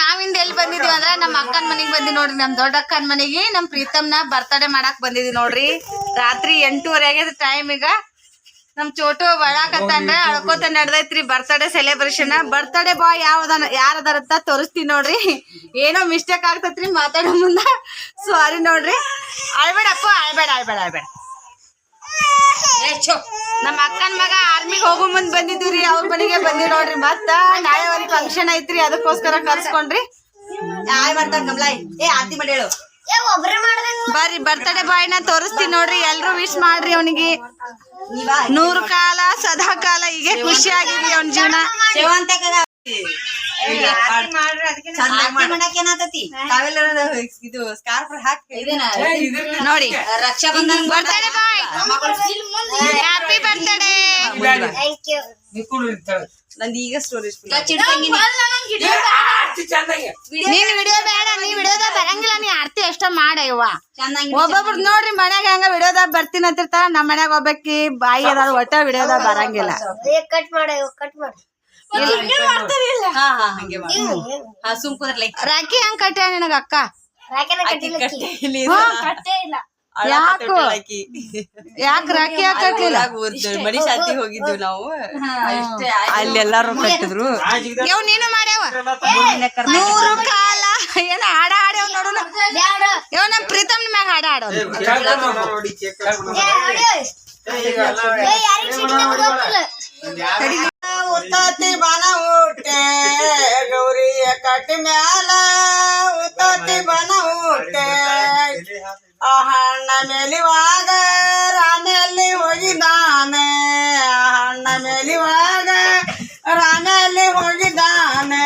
ನಾವಿಂದ ಎಲ್ಲಿ ಬಂದಿದೀವಿ ಅಂದ್ರೆ ನಮ್ಮ ಅಕ್ಕನ ಮನೆಗೆ ಬಂದಿ ನೋಡ್ರಿ, ನಮ್ ದೊಡ್ಡ ಅಕ್ಕನ ಮನೆಗೆ. ನಮ್ ಪ್ರೀತಮ್ನ ಬರ್ತಡೇ ಮಾಡಕ್ ಬಂದಿದೀವಿ ನೋಡ್ರಿ. ರಾತ್ರಿ ಎಂಟೂವರೆ ಆಗ್ಯದ ಟೈಮ್ ಈಗ. ನಮ್ ಚೋಟು ಬಳಾಕತ್ತಂದ್ರೆ ಅಳ್ಕೋತ ನಡ್ದೈತ್ರಿ ಬರ್ತಡೇ ಸೆಲೆಬ್ರೇಷನ್ ಬರ್ತಡೇ ಬಾಯ್ ಯಾವ್ದಾನ ಯಾರದಾರಂತ ತೋರಿಸ್ತೀನಿ ನೋಡ್ರಿ. ಏನೋ ಮಿಸ್ಟೇಕ್ ಆಗ್ತತ್ರಿ ಮಾತಾಡೋ ಮುಂದ. ಸಾರಿ ನೋಡ್ರಿ. ಅಳ್ಬೇಡಪ್ಪ ಅಳ್ಬೇಡ ಅಳ್ಬೇಡ ಅಳ್ಬೇಡ ನಮ್ಮ ಅಕ್ಕನ ಮಗ ಆರ್ಮಿಗೆ ಹೋಗೋ ಮುಂದ್ ಬಂದಿದ್ವಿ ಅವ್ರ ಮನೆಗೆ ಬಂದಿವಿ ನೋಡ್ರಿ. ಮತ್ತ ನಾಳೆ ಒಂದ್ ಫಂಕ್ಷನ್ ಐತ್ರಿ ಅದಕ್ಕೋಸ್ಕರ ಕರ್ಸ್ಕೊಂಡ್ರಿ. ಕಮ್ಲಾಯ್ ಏ ಬರ್ರಿ ಬರ್ತಡೇ ಬಾಯ್ನ ತೋರಿಸ್ತೀನಿ ನೋಡ್ರಿ. ಎಲ್ರು ವಿಶ್ ಮಾಡ್ರಿ ಅವನಿಗೆ. ನೂರು ಕಾಲ ಸದಾ ಕಾಲ ಹೀಗೆ ಖುಷಿ ಆಗಿದ್ರಿ ಅವನ ಜೀವನ. ಇದು ಸ್ಕಾರ್ಫ್ ಹಾಕಿ ನೋಡಿ. ರಕ್ಷಾ ಬಂಧನ ಬರ್ತಾರೆ ಬಾಯ್ ಹ್ಯಾಪಿ ಬರ್ತಡೇ ನಂದು ಈಗ ಸ್ಟೋರೇಜ್ ನೀನ್. ವಿಡಿಯೋ ಬೇಡ. ನೀ ವಿಡಿಯೋದ ಬರಂಗಿಲ್ಲ ನೀ ಆರ್ತಿ ಎಷ್ಟ ಮಾಡಯ್ಯವ ಒಬ್ಬೊಬ್ರು ನೋಡ್ರಿ ಮನ್ಯಾಗ ಹಂಗ ವಿಡಿಯೋದ ಬರ್ತೀನಿ ಅಂತಿರ್ತಾರ ನಮ್ಮ ಮನ್ಯಾಗ ಒಬ್ಬಾಕಿ ಬಾಯಿ ಅದಾವ ಒಟ್ಟ ವಿಡಿಯೋದ ಬರಂಗಿಲ್ಲ. ಕಟ್ ಮಾಡ ಕಟ್ ಮಾಡ. ರಾಖಿ ಹಂಗ ಕಟ್ಟ್ಯ ನಿನಗ ಅಕ್ಕ? ರಾಕೆನ ಆಕಿ ಕಟ್ಟೇ ಇಲ್ಲ. ಅಳ ಯಾಕೋ? ಯಾಕ ರಾಖಿ ಊರ್ದು. ಮನಿ ಶಾಂತಿ ಹೋಗಿದ್ವು ನಾವು. ಅಲ್ಲಿ ಎಲ್ಲಾರು ಕಟ್ಟಿದ್ರು. ಯವ್ ನೀನು ಮಾಡ್ಯಾವ ನೂರು ಕಾಲ. ಏನ ಹಾಡ ಹಾಡ್ಯಾವ ನೋಡೋಣ ಯಾವ ನಮ್ ಪ್ರೀತಮ್ ಮ್ಯಾಗ ಹಾಡ ಯಾರಿಗ್ ಉತ್ತತಿ ಬನ ಊಟೆ ಗೌರಿಯ ಕಟ್ಟಿ ಮ್ಯಾಲ ಉತ್ತತಿ ಬನ ಊಟೆ ಆ ಹಣ್ಣ ಮೇಲಿವಾಗ ರಾಮೆಯಲ್ಲಿ ಹೋಗಿದ್ದಾನೆ ಆ ಹಣ್ಣ ಮೇಲಿವಾಗ ರಾಮೆಯಲ್ಲಿ ಹೋಗಿದ್ದಾನೆ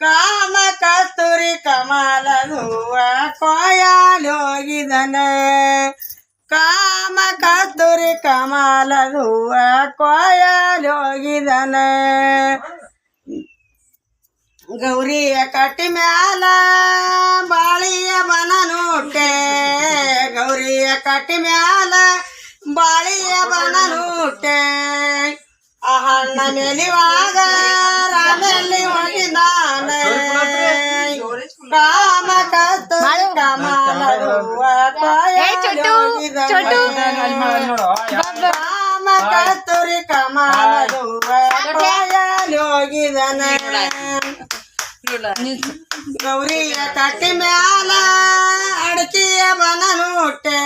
ಕಾಮ ಕಸ್ತೂರಿ ಕಮಲದ ಹೂವ ಕೊಯ್ಯಾಲಿ ಹೋಗಿದ್ದಾನೆ ಕಾಮ ಕಸ್ತೂರಿ ಕಮಲದ ಹೂವ ಕೊಯ್ಯಾಲಿ ಹೋಗಿದ್ದಾನೆ ಗೌರಿಯ ಕಟ್ಟಿ ಮ್ಯಾಲ ಬಾಳಿಯ ಬನ ನೋಟೆ ಗೌರಿಯ ಕಟ್ಟಿ ಮ್ಯಾಲ ಬಾಳಿಯ ಬನ ನೋಟೆ ಆ ಹಣ್ಣ ಮೇಲಿವಾಗ ರಾಮೆಲ್ಲಿ ಹೋಗಿದ್ದಾನೆ ಕಾಮ ಕಸ್ತೂರಿ ಕಮಲದ ಹೂವ ಏ ಚೊಟ್ಟು ಚೊಟ್ಟು ಕಾಮ ಕಸ್ತೂರಿ ಕಮಲದ ಹೂವ ಕೊಯ್ಯಾಲಿ ಹೋಗಿದ್ದಾನೆ ಗೌರಿಯ ಕಟ್ಟಿ ಮ್ಯಾಲ ಅಡಕಿಯ ಬನ ನೋಟೆ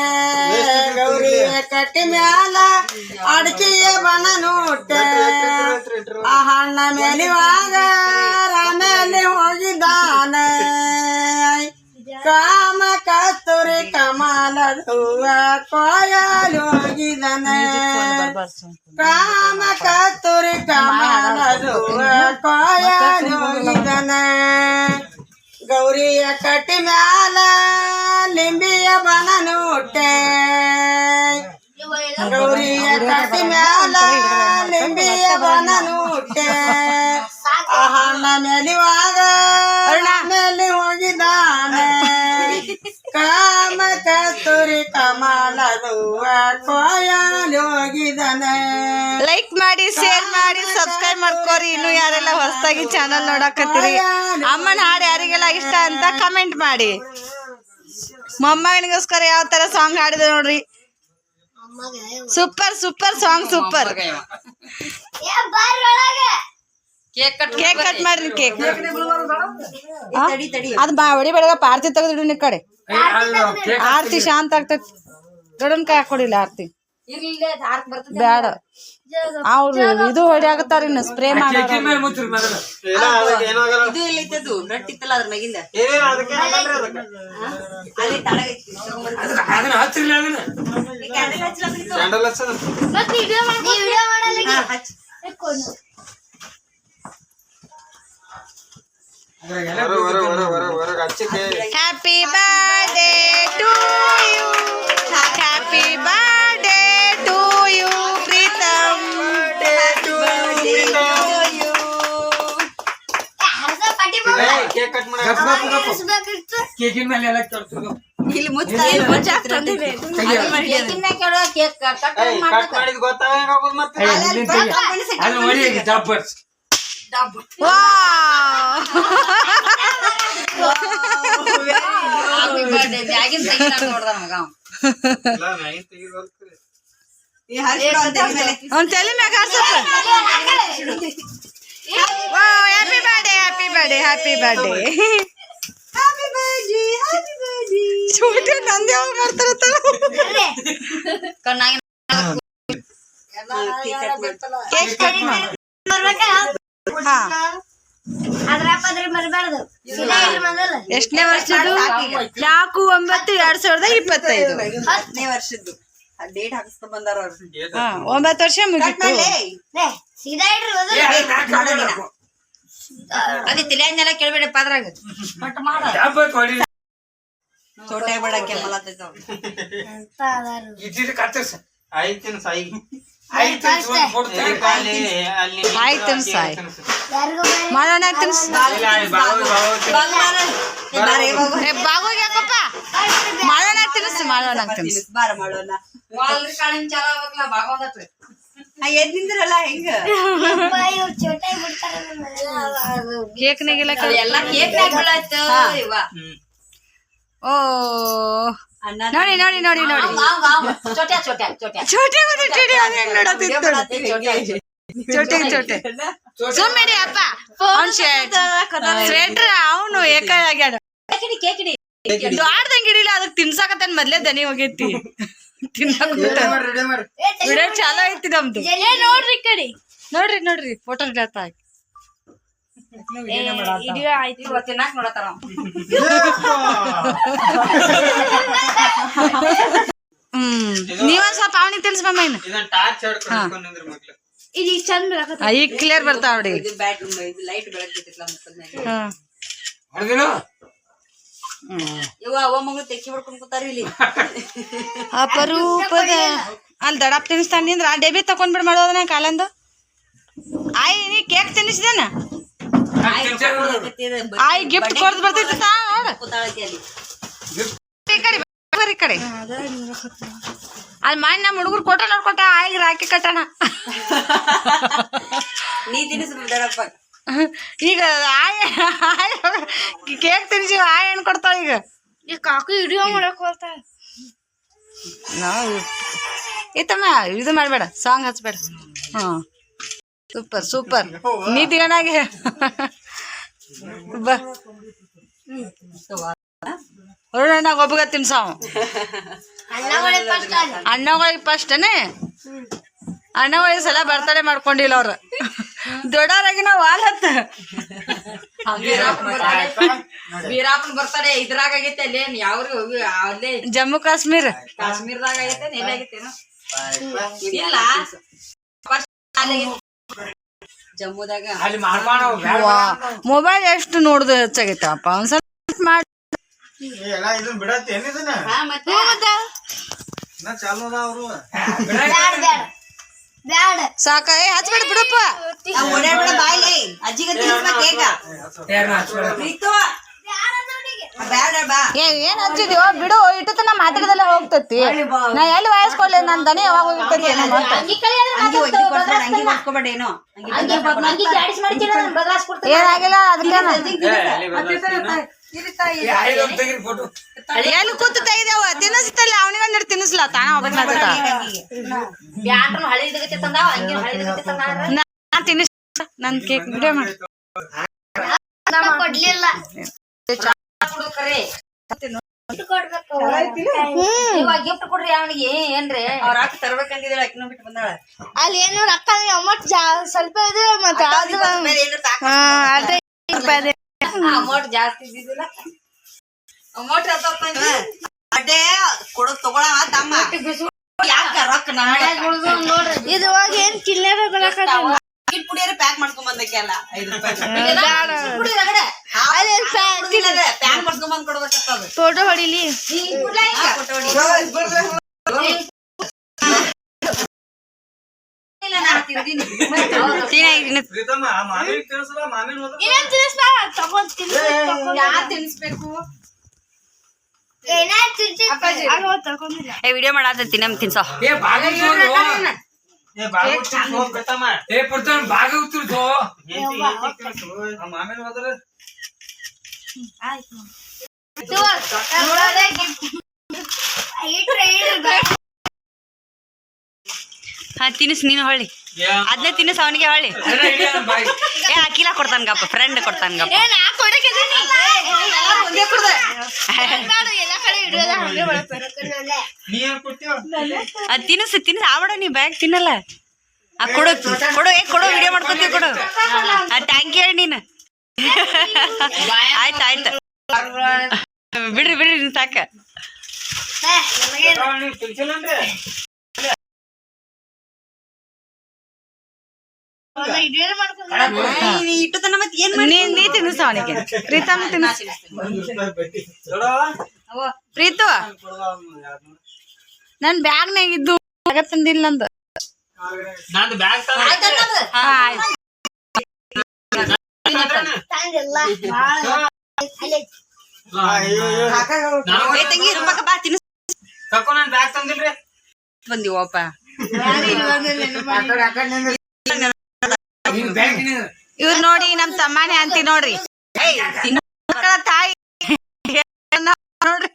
ಗೌರಿಯ ಕಟ್ಟಿ ಮ್ಯಾಲ ಅಡಕಿಯ ಬನ ನೋಟೆ ಆ ಹಣ್ಣ ಮೇಲಿವಾಗ ರಾಮೆಯಲ್ಲಿ ಹೋಗಿದ್ದಾನೆ ಕಾಮ ಕಸ್ತೂರಿ ಕಮಲದ ಹೂವ ಕೊಯ್ಯಲು ಹೋಗಿದ್ದಾನೆ ಕಾಮ ಕಸ್ತೂರಿ ಕಮಲದ ಹೂವ ಕೊಯ್ಯಲು ಹೋಗಿದ್ದಾನೆ ಗೌರಿಯ ಕಟ್ಟಿ ಮ್ಯಾಲ ಲಿಂಬಿಯ ಬನ ನೋಟೆ ಗೌರಿಯ ಕಟ್ಟಿ ಮ್ಯಾಲ ಲಿಂಬಿಯ ಬನ ನೋಟೆ ಆ ಹಣ್ಣ ಮೇಲಿವಾಗ ಮೇಲೆ ಹೋಗಿದ್ದಾನೆ ಕಾಮ ಲೈಕ್ ಮಾಡಿ ಶೇರ್ ಮಾಡಿ ಸಬ್ಸ್ಕ್ರೈಬ್ ಮಾಡ್ಕೋರಿ. ಇನ್ನು ಯಾರೆಲ್ಲ ಹೊಸದಾಗಿ ಚಾನಲ್ ನೋಡಕತ್ತೀರಿ? ಅಮ್ಮನ ಹಾಡು ಯಾರಿಗೆಲ್ಲ ಇಷ್ಟ ಅಂತ ಕಮೆಂಟ್ ಮಾಡಿ. ಮೊಮ್ಮಗನಿಗೋಸ್ಕರ ಯಾವ ತರ ಸಾಂಗ್ ಹಾಡಿದೆ ನೋಡ್ರಿ. ಸೂಪರ್ ಸೂಪರ್ ಸಾಂಗ್ ಸೂಪರ್ ಏ ಬಾರ್ ಒಳಗೆ. ಕೇಕ್ ಕಟ್ ಕೇಕ್ ಕಟ್ ಮಾಡ್ರಿ ಕೇಕ್ ಅದು ಬಾ ಒಡಿ ಬೇಡ ಆರ್ತಿ ತೆಗೆದಿಡು ನಿ ಕಡೆ. ಆರ್ತಿ ಶಾಂತ ಆಗ್ತೈತಿ. ದೊಡ್ಡನ್ ಕೈ ಹಾಕೊಡಿಲ್ಲ ಆರ್ತಿ? ಬ್ಯಾಡ. ಅವ್ರು ಇದು ಹೊಡಿಯಾಗತ್ತಾರ ಇನ್ನು ಸ್ಪ್ರೇ ಮಾಡಿ ಇದು ಎಲ್ಲೈತದು ರೊಟ್ಟಿ ಇತ್ತಲ್ಲ ಅದ್ರ ಮ್ಯಾಗಿಂದ? ಅಲ್ಲಿ ತಳಗೈತಿ ಅದನ್ನ ಹಚ್ಚಿರ್ಲಿ ಕೇಕಿನ ಎಲ್ಲ ತೋರಿಸು ಇಲ್ಲಿ ಮುಚ್ಚಾಯಿ ಮುಚ್ಚಾಕ್ತಂದಿದೆ ಕೇಕಿನ ಕೇಳುವ ಕೇಕ್ ಕಟ್ ಕಟ್ ಮಾಡಿದ ಗೊತ್ತಾಗೋದು ಮತ್ತೆ ಅಲ್ಲಿ ಒಳ್ಳೆ ಡಬ್ಬರ್ಸ್ ಅವ್ನ ತಲೆ ಮ್ಯಾಗ happy birthday happy birthday happy birthday Happy birthday happy birthday ಚೂಟಿ ನಂದೇ ಯಾವಾಗ ಮಾಡ್ತಾರೆ ಕಣ್ಣಾಗಿ ಕೇಕ್ ಕಟ್ ಮಾಡು. ಹಾ ಎಷ್ಟನೇ ವರ್ಷದ್ದು ನಾಲ್ಕು ಒಂಬತ್ತು ಎರಡ್ ಸಾವಿರದ ಇಪ್ಪತ್ತೈದು ಹತ್ತನೇ ವರ್ಷದ್ದು ಡೇಟ್ ಹಾಕಿಸ್ಕೊಂಡ್ ಬಂದಾರ ಒಂಬತ್ತು ವರ್ಷ ಮುಗೀತು ಅದೇ ತಿಳಿಯಂಗೆಲ್ಲ ಕೇಳ್ಬೇಡಪ್ಪ ಅದ್ರಾಗ. ಬಟ್ ಹೊಡಿ? ಚೋಟೆ ಬೇಡ ಕತ್ತರ್ಸ. ಆಯ್ತೇನು ಸಾಯಿ? ಆಯ್ತೇನು ಸಾಯಿ? ಮಾಡೋಣ ತಿನ್ಸ್. ಬಾಗೋಗಿ ಯಾಕಪ್ಪ ಮಾಡೋಣ ತಿನ್ಸ್. ಮಾಡೋಣ ತಿನ್ಸ್ ಬಾರ ಮಾಡೋಣ ನಿಂದ್ರಲ್ಲ ಹೆಂಗ. ಕೇಕ್ನಾಗೆಲ್ಲ ಎಲ್ಲ ಇವ. ಓ. ನೋಡಿ ನೋಡಿ ನೋಡಿ ನೋಡಿ. ಚೋಟೆ ಚೋಟೆ ಚೋಟೆ. ಅದು ಹೆಂಗ್ ನೋಡತ್ತಿತ್ತು ಚೋಟಿ? ಚೋಟಿ ಸುಮ್ಮಿಡಿ ಅಪ್ಪ. ಅವ್ನ್ ಸ್ವೆಟ್ರ್ ಅವನು ಏಕಾಗ್ಯಾಡ ಕೇಕಿಡಿ ಹಿಡಿಲ್ಲ ಅದಕ್ಕೆ ತಿನ್ಸಾಕತ್ತೇನ್ ಮೊದ್ಲೇ ದನಿ ಹೋಗೈತಿ ತಿನ್ನಕ್ ವಿಡಿಯೋ ಚಾಲೋ ಐತಿ ನಮ್ದು. ನೋಡ್ರಿ ಕಡೆ. ನೋಡ್ರಿ ನೋಡ್ರಿ. ಫೋಟೋ ಹಿಡಿಯತ್ತ ಅವ. ಹ್ಮ್. ನೀವೊಂದ್ ಸ್ವಲ್ಪ ಅವನಿಗೆ ಬೀಳಕತ್ತ ಆ, ಈಗ ಕ್ಲಿಯರ್ ಬರ್ತಾವ ನೋಡಿ ಇವ ಅವ ಮಗಳು ತೆಕ್ಕಿ ಹೊಡ್ಕೊಂಡ್ ಕೂತಾರ ಇಲ್ಲಿ. ಅಪರೂಪದ ಅಲ್ಲಿ ದಡಪ್ ತಿನ್ನಿಸ್ತಾನ ನಿಂದ್ರ ಆ ಡೇಬಿ ತಕೊಂಡ್ಬಿಡ್ ಮಾಡೋದನ್ನ ಕಾಲಂದು. ಆಯ್ ನೀ ಕೇಕ್ ತಿನ್ನಿಸಿದೇನ? ಆಯ್ ಗಿಫ್ಟ್ ಕೊಡ್ದು ಬರ್ತೈತಿ ಈ ಕಡೆ ಅಲ್ಲಿ ಮಾಡಿ ನಮ್ಮ ಹುಡುಗರು ಕೊಟ್ಟ ನೋಡ್ಕೊಟ್ಟ ಆಯ್ಗೆ ರಾಕಿ ಕಟ್ಟಣ. ನೀ ತಿನ್ನಿಸ್ ದೊಡ್ಡಪ್ಪ ಈಗ ಆಯ್ ಕೇಕ್ ತಿನ್ಸಿ ಆಯ್ ಏನು ಕೊಡ್ತಾವ ಈಗ. ಈ ಕಾಕು ವಿಡಿಯೋ ಮಾಡಕ್ ನಾವು ಇತ್ತಮ್ಮ ಇದು ಮಾಡಬೇಡ ಸಾಂಗ್ ಹಚ್ಬೇಡ. ಹಾಂ ಸೂಪರ್ ಸೂಪರ್. ನೀತಿಗಣಾಗೆ ಬಾ. ಅರುಣಣ್ಣಗೆ ಒಬ್ಬಗ ತಿನ್ಸಾವ ಅಣ್ಣಗಳಿಗೆ ಫಸ್ಟನೇ ಅಣ್ಣಗಳಿಗೆ ವಯಸ್ಸೆಲ್ಲ ಬರ್ತಡೆ ಮಾಡ್ಕೊಂಡಿಲ್ಲ ಅವ್ರ. ದೊಡ್ಡವರಾಗಿ ನಾವು ಹಾಲತ್ತ ವೀರಾಪನ್ ಬರ್ತಾರೆ ಇದ್ರಾಗ ಆಗೈತೆ ಅಲ್ಲಿ ಯಾವ್ರಿಗೆ ಹೋಗಿ? ಅಲ್ಲೇ ಜಮ್ಮು ಕಾಶ್ಮೀರ. ಕಾಶ್ಮೀರದಾಗ ಆಗೈತೆ ಎಲ್ಲಿ ಆಗೈತೇನು ಇಲ್ಲ. ಜಮ್ಮುದಾಗ. ಮೊಬೈಲ್ ಎಷ್ಟು ನೋಡುದು ಹೆಚ್ಚಾಗೈತಪ್ಪ. ಒಂದ್ಸಲ ಮಾಡಿ. ಎಲ್ಲ ಇದನ್ನ ಬಿಡತ್ತೇನ್ ಇದನ್ನ? ಹಾ, ಮತ್ತೆ? ಚಾಲು ಅವ್ರು. ಬ್ಯಾಡ. ಸಾಕ. ಏ ಹಚ್ಬೇಡ ಬಿಡಪ್ಪ. ಓಡಾಡ್ಬೇಡ ಬಾಯ್ಲಿ. ಅಜ್ಜಿಗೆ ಯಾರ್ನ ಹಚ್ಬೇಡ. ಪ್ರೀತು ಏನ್ ಹಚ್ಚಿದ್ಯೋ ಬಿಡು ಇಟ್ಟು ನಾ ಮಾತಾಡದಲ್ಲೇ ಹೋಗ್ತತಿ ನಾ ಎಲ್ಲಿ ವಾಯಿಸ್ಕೊಳ್ಳಿ ನನ್ ದನಿ ಯಾವಾಗ ಹೋಗಿರ್ತೈತಿ ಏನಾಗಿಲ್ಲ ಅದಕ್ಕೆ. ಎಲ್ಲಿ ಕೂತು ತೆಗಿದೇವ ತಿನ್ನಿಸ್ತಲ್ಲ ತಿನ್ನಿಸ್ಲ ತಾನ ತಂದಾವ ನಾ ತಿನ್ನಿಸ್ ನನ್ ಕೇಕ್ ಮಾಡಿ. ಕೊಡ್ಲಿಲ್ಲ. ಇವಾಗ ಗಿಫ್ಟ್ ಕೊಡ್ರಿ ಅವನಿಗೆ. ಏನ್ರಿ? ಅವ್ರ ಅಕ್ಕ ತರ್ಬೇಕಂದಿದ್ರೆ ಅಕ್ಕಿನೂ ಬಿಟ್ಟು ಬಂದಾಳ. ಅಲ್ಲಿ ಏನು ರೊಕ್ಕ ಅಮೌಂಟ್ ಸ್ವಲ್ಪ ಇದೆ ಮತ್ತೆ ಅಮೌಂಟ್ ಜಾಸ್ತಿ ಇದ್ದಿದ್ದಿಲ್ಲ. ಅಮೌಂಟ್ ಅಡ್ಡೆ ಕೊಡೋದ್ ತಮ್ಮ. ಯಾಕ ರೊಕ್ಕ ನಾಳೆ ಇದು ಹೋಗಿ ಏನ್ ಚಿಲ್ಲರೆ ಕಿಟ್ ಪುಡಿಯರ ಪ್ಯಾಕ್ ಮಾಡ್ಕೊಂಡ್ ಬಂದಕ್ಕೆ ಅಲ್ಲ ಐದು ರೂಪಾಯಿ ಪ್ಯಾಕ್ ಮಾಡ್ಕೊಂಡ್ ಬಂದ್ ಕೊಡ್ಬೇಕಂತದ ಫೋಟೋ ಹೊಡಿಲಿ ಫೋಟೋ ಹೊಡಿ ವಿಡಿಯೋ ಮಾಡಾತೈತಿ ನಮ್ ತಿನ್ಸೋ ಏ, ಭಾಗ ಉತ್ತುರು. ಏ ಬಾಬು ತಿನ್ಸು ಪ್ರೀತಮ್ಮ ಏ, ಪುರ್ತನ್ ಭಾಗ ಉತ್ತುರ್ದು. ಹೆಂಡ್ತಿ ಹೆಂಡ್ತಿ ತಿನ್ಸು ಆ ಮಾಮಿನ ಹೋದ್ರ ಇಟ್ರೆ ಇಡ್ರಿ. ಹಾ ತಿನ್ನಿಸ್ ನೀನು ಹೊಳ್ಳಿ ಅದನ್ನೇ ತಿನ್ನಿಸ್ ಅವನಿಗೆ ಹೊಳ್ಳಿ ಏ ಅಕಿಲ ಕೊಡ್ತಾನ ಗಪ್ಪ ಫ್ರೆಂಡ್ ಕೊಡ್ತಾನ ಗಪ್ಪ ಏ, ನಾ ಕೊಡಕ್ಕಿದ್ದೀನಿ. ಮಾಡು, ಎಲ್ಲ ಕಡೆ ಇಡೋದ ಹಂಗೆ ಬಳಸ್ತಾರೆ. ನೀ ಏನ್ ಕೊಡ್ತೀವ ಅದ್ ತಿನ್ನಿಸ್ ತಿನ್ನಿಸ್ ಆವಡ ನೀ ಬ್ಯಾಗ್ ತಿನ್ನಲ್ಲ ಆ ಕೊಡು ಕೊಡು ಏ ಕೊಡು ವಿಡಿಯೋ ಮಾಡ್ಕೊತೀವಿ ಕೊಡು ಥ್ಯಾಂಕ್ ಯು ಹೇಳಿ ನೀನು ಆಯ್ತು ಆಯ್ತು ಬಿಡ್ರಿ ಬಿಡ್ರಿ ನೀನು ಸಾಕ ನೀ ನೀ ತಿನ್ನಿಸ ಅವನಿಗೆ ಪ್ರೀತಮ್ ತಿನ್ನಿಸ ಪ್ರೀತು. ನನ್ ಬ್ಯಾಗ್ನಾಗ ಇದ್ದು ತಂದಿಲ್ಲ ನಂದು. ನಂದು ಬ್ಯಾಗ್ ಹಾ, ತಂದಿಲ್ಲ. ಭಾಳ ಅಲ್ಲಿ ತಂಗಿ ರೂಪಕ್ಕ ಬಾ ತಿನ್ನಿಸ್ ಕಕ್ಕೋ ನನ್ ಬ್ಯಾಗ್ ತಂದಿಲ್ರಿ. ಬಂದಿವಪ್ಪ. ಇವ್ರ್ ನೋಡಿ ನಮ್ ತಮ್ಮನೇ ಅಂತಿ ನೋಡ್ರಿ. ಏಯ್. ಮಕ್ಕಳ ತಾಯಿ ನೋಡ್ರಿ.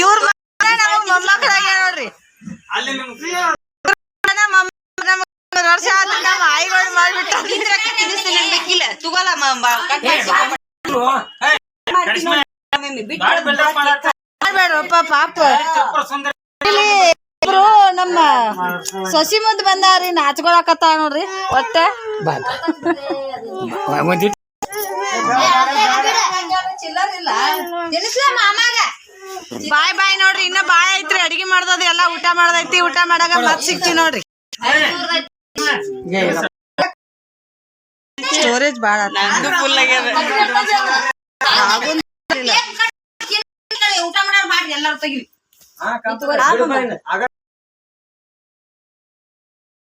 ಇವ್ರ ನಮಗ್ ಮೊಮ್ಮಕ್ಕಳಾಗ ನೋಡ್ರಿ. ವರ್ಷ ಆದ್ರೂ ನಮ್ಮ ಆಯಿಗಳು ಮಾಡ್ಬಿಟ್ಟ ಮಾಡ್ಬೇಡ್ರಪ್ಪ ಪಾಪ. ಇಬ್ರು ನಮ್ಮ ಸೊಸಿ ಮುಂದ್ ಬಂದಾರಿ ನಾಚ್ಕೊಳಕತ್ತಾವ ನೋಡ್ರಿ ಒಟ್ಟ? ಬಾಯ್ ಬಾಯ್ ನೋಡ್ರಿ ಇನ್ನ ಬಾಯ್ ಐತ್ರಿ ಅಡಿಗೆ ಮಾಡ್ದದ ಎಲ್ಲಾ ಊಟ ಮಾಡ್ದೈತಿ ಊಟ ಮಾಡಾಗ ಮತ್ ಸಿಕ್ತಿ ನೋಡ್ರಿ. ಸ್ಟೋರೇಜ್ ಬಾಳ ಊಟ ಮಾಡೋರು ಮಾಡ್ರಿ ಎಲ್ಲಾರು ತೆಗಿರಿ. ಹಾ, ಕಪ್ಪು. ಬಿಡು ಬಾ ಇನ್ನು. ಆಗ